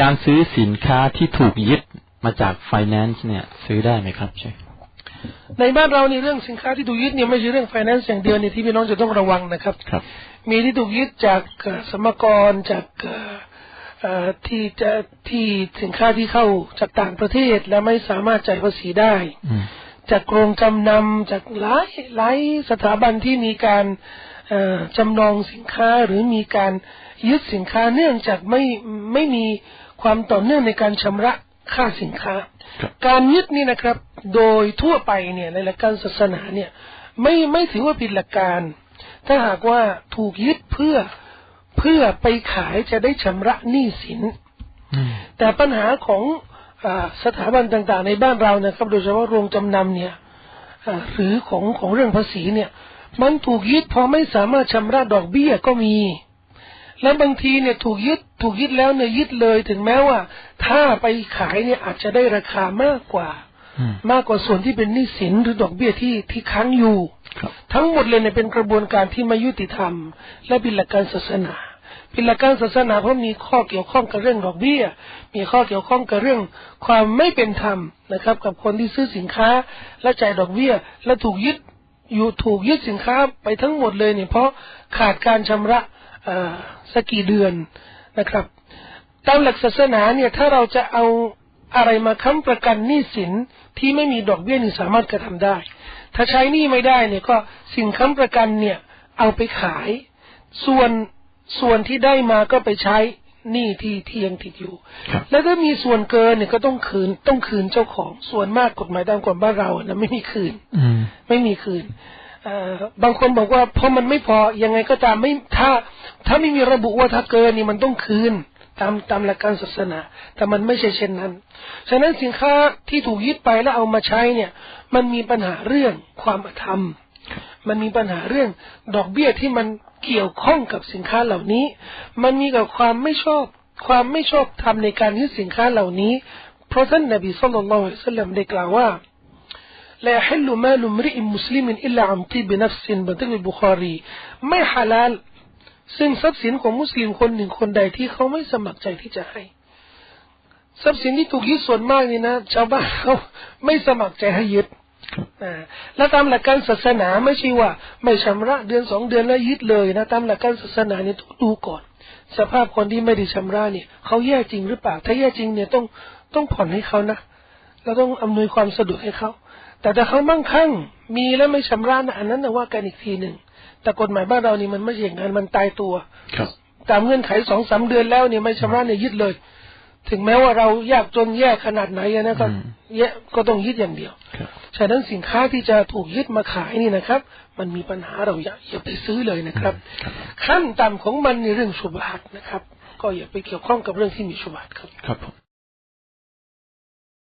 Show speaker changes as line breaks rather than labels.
การซื้อสินค้าที่ถูกยึดมาจากไฟแนนซ์เนี่ย ซื้อได้ไหมครับใช่
ในบ้านเราในเรื่องสินค้าที่ถูกยึดเนี่ยไม่ใช่เรื่องไฟแนนซ์อย่างเดียวเนี่ยที่พี่น้องจะต้องระวังนะครับ
ครับ
มีที่ถูกยึดจากสมกรจากที่จะที่สินค้าที่เข้าจากต่างประเทศและไม่สามารถจ่ายภาษีได้ จากโครงจำนำจากหลายหลายสถาบันที่มีการจำนองสินค้าหรือมีการยึดสินค้าเนื่องจากไม่ไม่มี ความต่อเนื่องในการชำระค่าสินค้า การยึดนี่นะครับ โดยทั่วไปเนี่ยในหลักการศาสนาเนี่ย ไม่ไม่ถือว่าผิดหลักการ ถ้าหากว่าถูกยึดเพื่อเพื่อไปขายจะได้ชำระหนี้สิน แต่ปัญหาของอสถาบันต่างๆ ในบ้านเรานะครับ โดยเฉพาะโรงจำนำเนี่ยหรือของของเรื่องภาษีเนี่ย มันถูกยึดพอไม่สามารถชำระดอกเบี้ยก็มี แล้วบางทีเนี่ยถูกยึดถูกยึดแล้วเนี่ยยึดเลยถึงแม้ว่า ถ้าไปขายเนี่ยอาจจะได้ราคามากกว่า มากกว่าส่วนที่เป็นหนี้สินหรือดอกเบี้ยที่ที่ค้างอยู่ทั้งหมดเลยเนี่ยเป็นกระบวนการที่ไม่ยุติธรรม และเป็นหลักการศาสนาเป็นหลักการศาสนาเพราะมีข้อเกี่ยวข้องกับเรื่องดอกเบี้ย มีข้อเกี่ยวข้องกับเรื่องความไม่เป็นธรรมนะครับ กับคนที่ซื้อสินค้าและจ่ายดอกเบี้ย และถูกยึดอยู่ถูกยึดสินค้าไปทั้งหมดเลยเนี่ยเพราะขาดการชำระ สักกี่เดือนนะครับ ตามหลักศาสนาเนี่ยถ้าเราจะเอาอะไรมาค้ำประกันหนี้สินที่ไม่มีดอกเบี้ยนี่สามารถกระทำได้ ถ้าใช้หนี้ไม่ได้เนี่ยก็สิ่งค้ำประกันเนี่ยเอาไปขาย ส่วนส่วนที่ได้มาก็ไปใช้หนี้ที่ที่ยังติดอยู่ แล้วถ้ามีส่วนเกินเนี่ยก็ต้องคืนต้องคืนเจ้าของ ส่วนมากกฎหมายตามกฎบ้านเรานะไม่มีคืนไม่มีคืน บางคนบอกว่าเพราะมันไม่พอยังไงก็ตามไม่ถ้า ถ้าไม่มีระบุว่าถ้าเกินนี่มันต้องคืนตามตามหลักการศาสนา แต่มันไม่ใช่เช่นนั้น ฉะนั้นสินค้าที่ถูกยึดไปแล้วเอามาใช้เนี่ย มันมีปัญหาเรื่องความธรรม มันมีปัญหาเรื่องดอกเบี้ยที่มันเกี่ยวข้องกับสินค้าเหล่านี้ มันมีกับความไม่ชอบความไม่ชอบทำในการยึดสินค้าเหล่านี้ เพราะท่านนบีสุลต่านละสัลลัมได้กล่าวว่า لا يحل مال امرئ مسلم إلا عن طيب نفس บันทึกในบุคารีไม่ฮาลาลซึ่งทรัพย์สินของมุสลิมคนหนึ่งคนใดที่เขาไม่สมัครใจที่จะให้ ทรัพย์สินที่ถูกยึดส่วนมากนี่นะชาวบ้านเขาไม่สมัครใจให้ยึดแล้วตามหลักการศาสนาไม่ใช่ว่า ไม่ชำระเดือนสองเดือนแล้วยึดเลยนะตามหลักการศาสนาเนี่ยต้องดูก่อน สภาพคนที่ไม่ได้ชำระเนี่ยเขาแย่จริงหรือเปล่า ถ้าแย่จริงเนี่ยต้องต้องผ่อนให้เขานะ เราต้องอำนวยความสะดวกให้เขา แต่ถ้าเขามั่งคั่ง มีแล้วไม่ชำระนะอันนั้นนะว่ากันอีกทีหนึ่ง แต่กฎหมายบ้านเรานี่มันไม่ใช่อย่างนั้นมันตายตัว
ครับ
ตามเงื่อนไขสองสาเดือนแล้วเนี่ยไม่ชำระเนี่ยยึดเลย ถึงแม้ว่าเรายากจนแย่ขนาดไหนนะก็แย่ก็ต้องยึดอย่างเดียวฉะนั้นสินค้าที่จะถูกยึดมาขายนี่นะครับ มันมีปัญหาเราอย่าอย่าไปซื้อเลยนะครับ ขั้นต่ำของมันในเรื่องชุบฮัดนะครับ ก็อย่าไปเกี่ยวข้องกับเรื่องที่มีชุบฮัดครับ
ครับผม